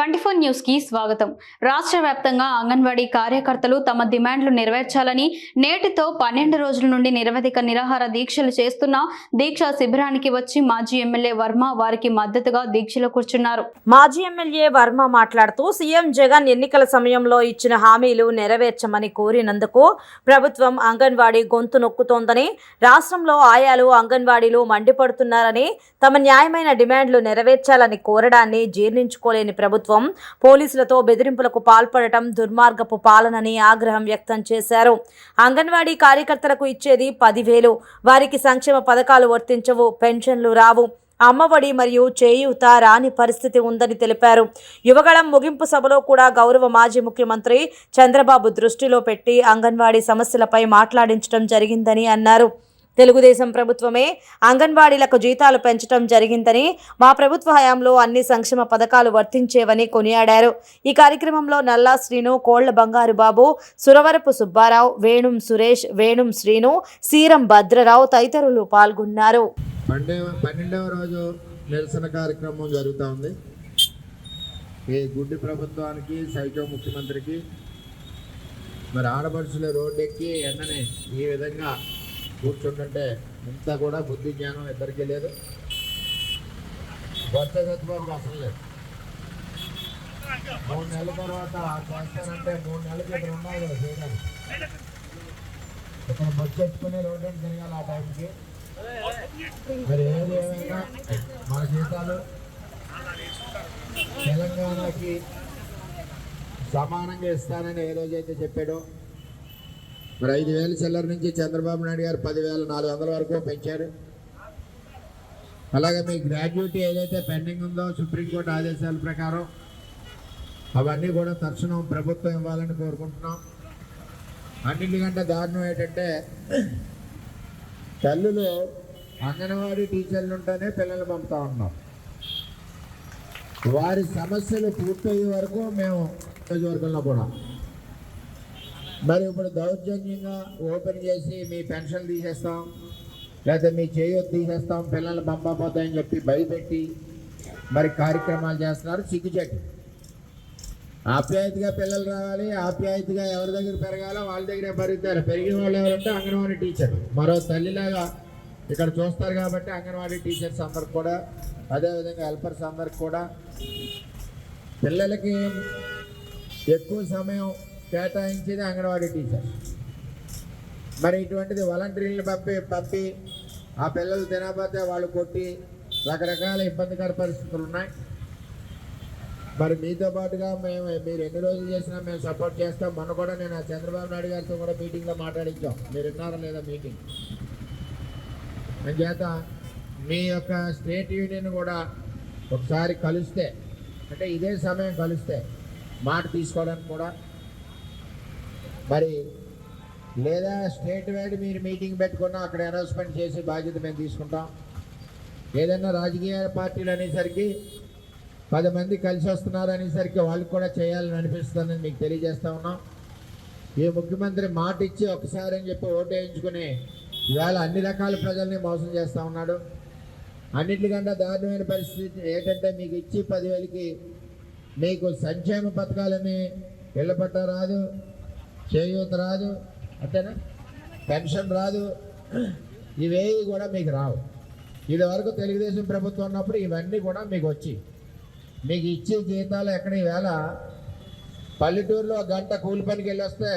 Twenty న్యూస్కి స్వాగతం. రాష్ట్ర వ్యాప్తంగా అంగన్వాడీ కార్యకర్తలు తమ డిమాండ్లు నెరవేర్చాలని నేటితో పన్నెండు రోజుల నుండి నిరవధిక నిరాహార దీక్షలు చేస్తున్న దీక్షా శిబిరానికి వచ్చి మాజీ ఎమ్మెల్యే వర్మ వారికి మద్దతుగా దీక్షలో కూర్చున్నారు. మాజీ ఎమ్మెల్యే వర్మ మాట్లాడుతూ సీఎం జగన్ ఎన్నికల సమయంలో ఇచ్చిన హామీలు నెరవేర్చమని కోరినందుకు ప్రభుత్వం అంగన్వాడీ గొంతు నొక్కుతోందని రాష్ట్రంలో ఆయాలు అంగన్వాడీలు మండిపడుతున్నారని తమ న్యాయమైన డిమాండ్లు నెరవేర్చాలని కోరడాన్ని జీర్ణించుకోలేని ప్రభుత్వం పోలీసులతో బెదిరింపులకు పాల్పడటం దుర్మార్గపు పాలనని ఆగ్రహం వ్యక్తం చేశారు. అంగన్వాడీ కార్యకర్తలకు ఇచ్చేది పదివేలు. వారికి సంక్షేమ పథకాలు వర్తించవు పెన్షన్లు రావు. అమ్మఒడి మరియు చేయూత రాని పరిస్థితి ఉందని తెలిపారు. యువగళం ముగింపు సభలో కూడా గౌరవ మాజీ ముఖ్యమంత్రి చంద్రబాబు దృష్టిలో పెట్టి అంగన్వాడీ సమస్యలపై మాట్లాడించడం జరిగిందని అన్నారు. తెలుగుదేశం ప్రభుత్వమే అంగన్వాడీలకు జీతాలు పెంచడం జరిగిందని మా ప్రభుత్వ హయాంలో అన్ని సంక్షేమ పథకాలు వర్తించేవని కొనియాడారు. ఈ కార్యక్రమంలో నల్లా శ్రీను కోళ్ళ బంగారు బాబు సురవరపు సుబ్బారావు వేణుం సురేష్ వేణుం శ్రీను సీరం భద్రరావు తదితరులు పాల్గొన్నారు. పన్నెండవ రోజు నిరసన కార్యక్రమం జరుగుతూ ఉంది. ఈ గుడ్డి ప్రభుత్వానికి సైకో ముఖ్యమంత్రికి మరి ఆడపడుచుల రోడ్డు ఎక్కి ఈ విధంగా కూర్చుంటుంటే ఇంత కూడా బుద్ధి జ్ఞానం ఇద్దరికీ లేదు. కొత్త సత్యబాబుకి అసలు లేదు. మూడు నెలల తర్వాత చేస్తానంటే మూడు నెలలకి ఇక్కడ ఉన్నాయి కదా చేయడానికి. ఇక్కడ బస్సు ఎత్తుకుని రోడ్డు తిరగాలి ఆ టైంకి. మరి ఏది ఏమైనా మన జీతాలు తెలంగాణకి సమానంగా ఇస్తానని ఏ రోజైతే చెప్పాడో మరి ఐదు వేల చిల్లర నుంచి చంద్రబాబు నాయుడు గారు పదివేల నాలుగు వందల వరకు పెంచారు. అలాగే మీ గ్రాడ్యుయేటీ ఏదైతే పెండింగ్ ఉందో సుప్రీంకోర్టు ఆదేశాల ప్రకారం అవన్నీ కూడా తక్షణం ప్రభుత్వం ఇవ్వాలని కోరుకుంటున్నాం. అన్నింటికంటే దారుణం ఏంటంటే తల్లులు అంగన్వాడీ టీచర్లు ఉంటేనే పిల్లలు పంపుతా ఉన్నాం. వారి సమస్యలు పూర్తయ్యే వరకు మేము నియోజకవర్గంలో కూడా మరి ఇప్పుడు దౌర్జన్యంగా ఓపెన్ చేసి మీ పెన్షన్ తీసేస్తాం లేకపోతే మీ చేయొద్దు తీసేస్తాం పిల్లలు పంపబోతాయని చెప్పి భయపెట్టి మరి కార్యక్రమాలు చేస్తున్నారు సిగ్గుచెట్టు ఆప్యాయతగా పిల్లలు రావాలి ఆప్యాయతగా ఎవరి దగ్గర పెరగాలో వాళ్ళ దగ్గరే పెరుగుతారు. పెరిగిన వాళ్ళు ఎవరంటే అంగన్వాడీ టీచర్. మరో తల్లిలాగా ఇక్కడ చూస్తారు కాబట్టి అంగన్వాడీ టీచర్స్ అందరికి కూడా అదేవిధంగా హెల్పర్స్ అందరికి కూడా. పిల్లలకి ఎక్కువ సమయం కేటాయించేది అంగన్వాడీ టీచర్. మరి ఇటువంటిది వాలంటీర్లు పంపి పంపి ఆ పిల్లలు తినకపోతే వాళ్ళు కొట్టి రకరకాల ఇబ్బందికర పరిస్థితులు ఉన్నాయి. మరి మీతో పాటుగా మేము మీరు ఎన్ని రోజులు చేసినా మేము సపోర్ట్ చేస్తాం. మొన్న కూడా నేను ఆ చంద్రబాబు నాయుడు గారితో కూడా మీటింగ్లో మాట్లాడించాం. మీరు విన్నారా లేదా మీటింగ్ చేత మీ యొక్క స్టేట్ యూనియన్ కూడా ఒకసారి కలిస్తే అంటే ఇదే సమయం కలిస్తే మాట తీసుకోవడానికి కూడా మరి లేదా స్టేట్ వైడ్ మీరు మీటింగ్ పెట్టుకున్నా అక్కడ అనౌన్స్మెంట్ చేసి బాధ్యత మేము తీసుకుంటాం. ఏదైనా రాజకీయ పార్టీలు అనేసరికి పది మంది కలిసి వస్తున్నారు అనేసరికి వాళ్ళకి కూడా చేయాలని అనిపిస్తుందని మీకు తెలియజేస్తా ఉన్నాం. ఈ ముఖ్యమంత్రి మాట ఇచ్చి ఒకసారి అని చెప్పి ఓటు వేయించుకుని ఇవాళ అన్ని రకాల ప్రజల్ని మోసం చేస్తూ ఉన్నాడు. అన్నిటికంటే దారుణమైన పరిస్థితి ఏంటంటే మీకు ఇచ్చి పదివేలకి మీకు సంక్షేమ పథకాలని ఇళ్ళ పట్ట రాదు. చేయూత రాదు. అంతేనా? పెన్షన్ రాదు. ఇవేవి కూడా మీకు రావు. ఇది వరకు తెలుగుదేశం ప్రభుత్వం ఉన్నప్పుడు ఇవన్నీ కూడా మీకు వచ్చి మీకు ఇచ్చే జీతాలు ఎక్కడ ఈవేళ పల్లెటూరులో గంట కూలి పనికి వెళ్ళి వస్తే